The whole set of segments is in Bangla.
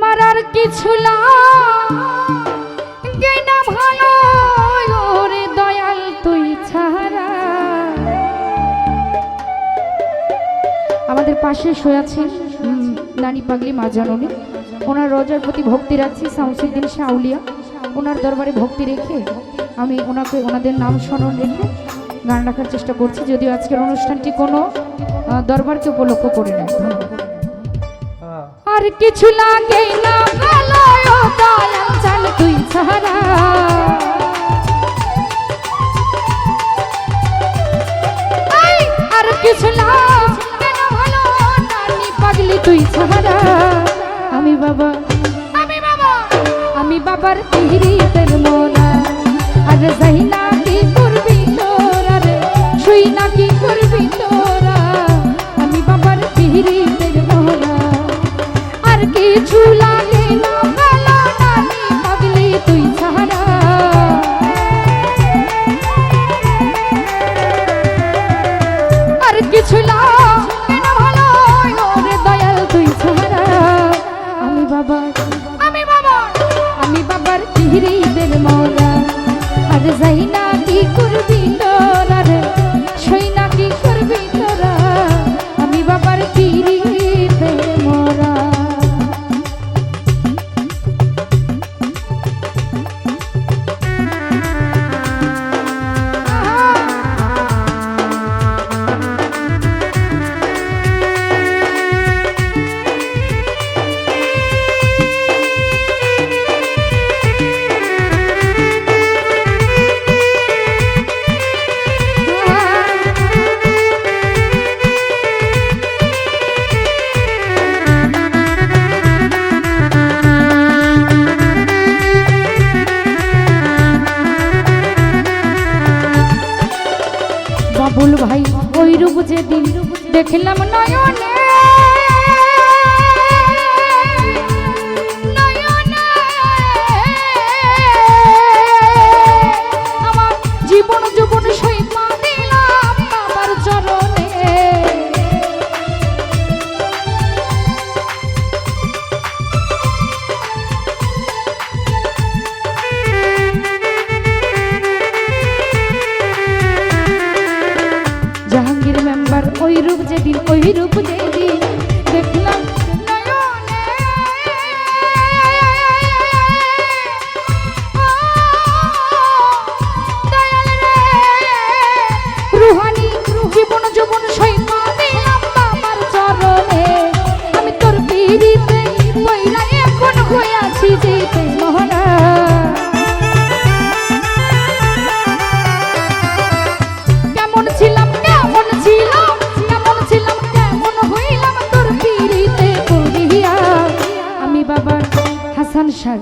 আমার আর কিছু না। ভালো, ওরে দয়াল, তুই ছাড়া। আমাদের পাশে শুয়ে আছেন নানি পাগলি মা জননী। ওনার রোজার প্রতি ভক্তি রাখছি, শামসুদ্দিন শাউলিয়া। ওনার দরবারে ভক্তি রেখে আমি ওনাকে, ওনাদের নাম স্মরণ রেখে গান রাখার চেষ্টা করছি, যদিও আজকের অনুষ্ঠানটি কোনো দরবারকে উপলক্ষ করে নেয় আর কিছু লাগে না। ভালো দয়াল চাল তুই ছাড়া। আর কিছু লাগে না ভালো নানি পাগলি তুই ছাড়া? আমি বাবা আমি বাবা। আমি বাবার কিছু না ভালো? ওরে দয়াল, তুই ছাড়া। আমি বাবা আমি বাবা আমি বাবার পিহরিদের মরা আর যাই না কি করবি তোরা? দেখলাম নয়নে ওই রূপ যেদিন ওই রূপ যেদিন দেখলাম রুহানি জীবন যৌবন সইমা হাসান শাহ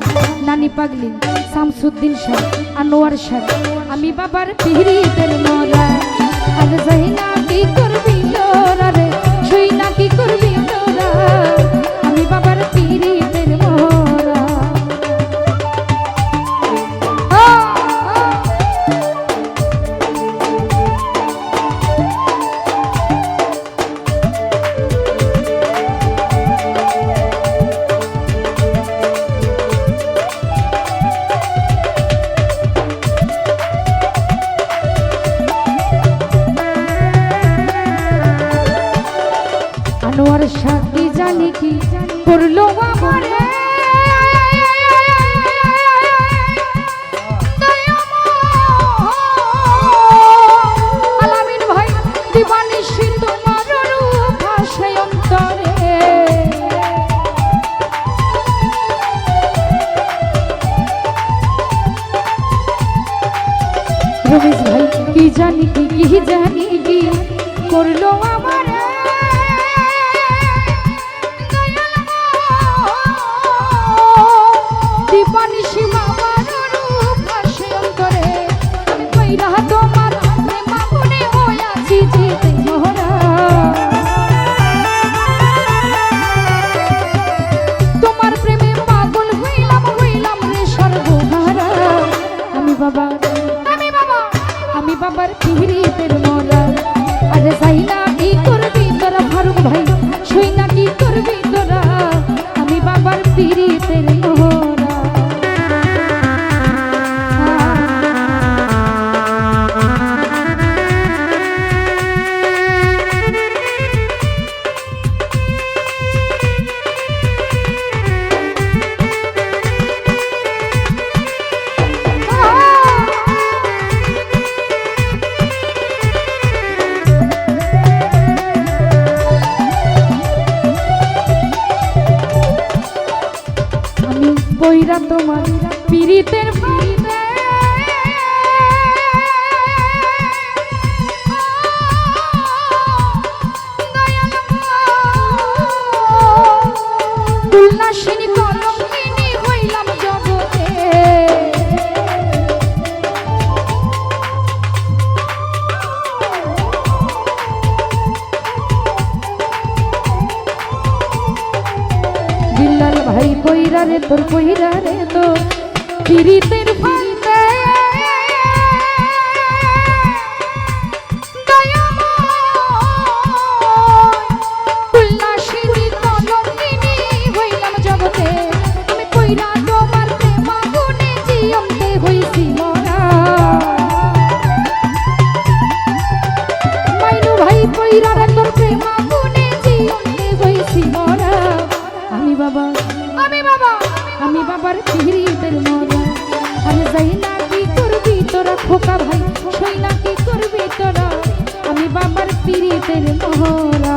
নানি পাগলি, শামসুদ্দিন শাহ আনোয়ার শাহ আমি বাবার পিহরি মরা। আর যাই না কি করবি রে? শুই না কি করবি রমেশ ভাই কি জানি কি কি জানি কি করল আমার। দীপানি সীমা সই না কি করবি তোরা ফারুক ভাই? সই না কি আমি বাবার পিড়িতে বইরা তোমার পীড়িতের ভাই রে তোর কইরা রে তো পিরিতের প্রদীপের মোহরা